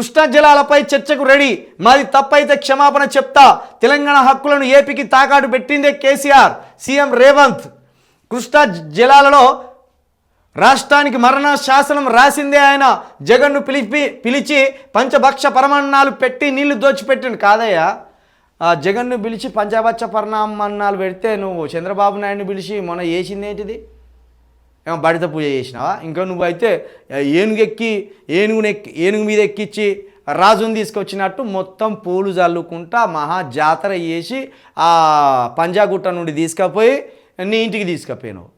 కృష్ణా జలాలపై చర్చకు రెడీ. మాది తప్పైతే క్షమాపణ చెప్తా. తెలంగాణ హక్కులను ఏపీకి తాకాటు పెట్టిందే కేసీఆర్ సీఎం రేవంత్. కృష్ణా జలాలలో రాష్ట్రానికి మరణ శాసనం రాసిందే ఆయన. జగన్ను పిలిపి పిలిచి పంచభక్ష పరమాన్నాలు పెట్టి నీళ్ళు దోచిపెట్టిండు. కాదయ్యా ఆ జగన్ను పిలిచి పంచభక్ష పరమాన్నాలు పెడితే నువ్వు చంద్రబాబు నాయుడిని పిలిచి మొన్న చేసింది ఏంటిది ఏమో బడిత పూజ చేసినావా? ఇంకా నువ్వు అయితే ఏనుగు ఎక్కి ఏనుగుని ఎక్కి ఏనుగు మీద ఎక్కించి రాజుని తీసుకొచ్చినట్టు మొత్తం పూలు చల్లుకుంటా మహా జాతర చేసి ఆ పంజాగుట్ట నుండి తీసుకపోయి నీ ఇంటికి తీసుకపోయినావు.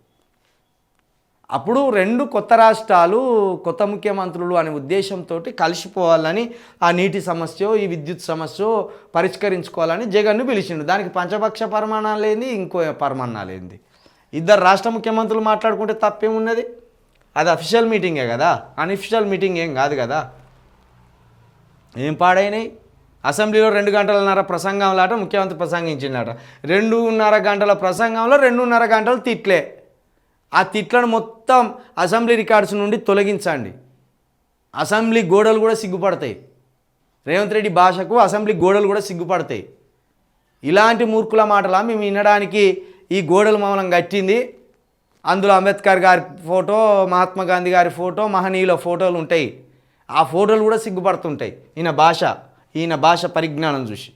అప్పుడు రెండు కొత్త రాష్ట్రాలు కొత్త ముఖ్యమంత్రులు అనే ఉద్దేశంతో కలిసిపోవాలని ఆ నీటి సమస్య ఈ విద్యుత్ సమస్య పరిష్కరించుకోవాలని జగన్ను పిలిచిండు. దానికి పంచపక్ష పరమాణాలు ఏంది? ఇంకో పరమాణాలు ఏంది? ఇద్దరు రాష్ట్ర ముఖ్యమంత్రులు మాట్లాడుకుంటే తప్పేమున్నది? అది అఫీషియల్ మీటింగే కదా? అన్అఫీషియల్ మీటింగ్ ఏం కాదు కదా? ఏం పాడైనాయి? అసెంబ్లీలో రెండు గంటలన్నర ప్రసంగంలాట ముఖ్యమంత్రి ప్రసంగించిందట రెండున్నర గంటల ప్రసంగంలో రెండున్నర గంటలు తిట్లే. ఆ తిట్లను మొత్తం అసెంబ్లీ రికార్డ్స్ నుండి తొలగించండి. అసెంబ్లీ గోడలు కూడా సిగ్గుపడతాయి. రేవంత్ రెడ్డి భాషకు అసెంబ్లీ గోడలు కూడా సిగ్గుపడతాయి. ఇలాంటి మూర్ఖుల మాటలా మేము వినడానికి ఈ గోడలు మమ్మల్ని కట్టింది. అందులో అంబేద్కర్ గారి ఫోటో మహాత్మా గాంధీ గారి ఫోటో మహనీయుల ఫోటోలు ఉంటాయి. ఆ ఫోటోలు కూడా సిగ్గుపడుతుంటాయి. ఈయన భాష ఈయన భాష పరిజ్ఞానం చూసి.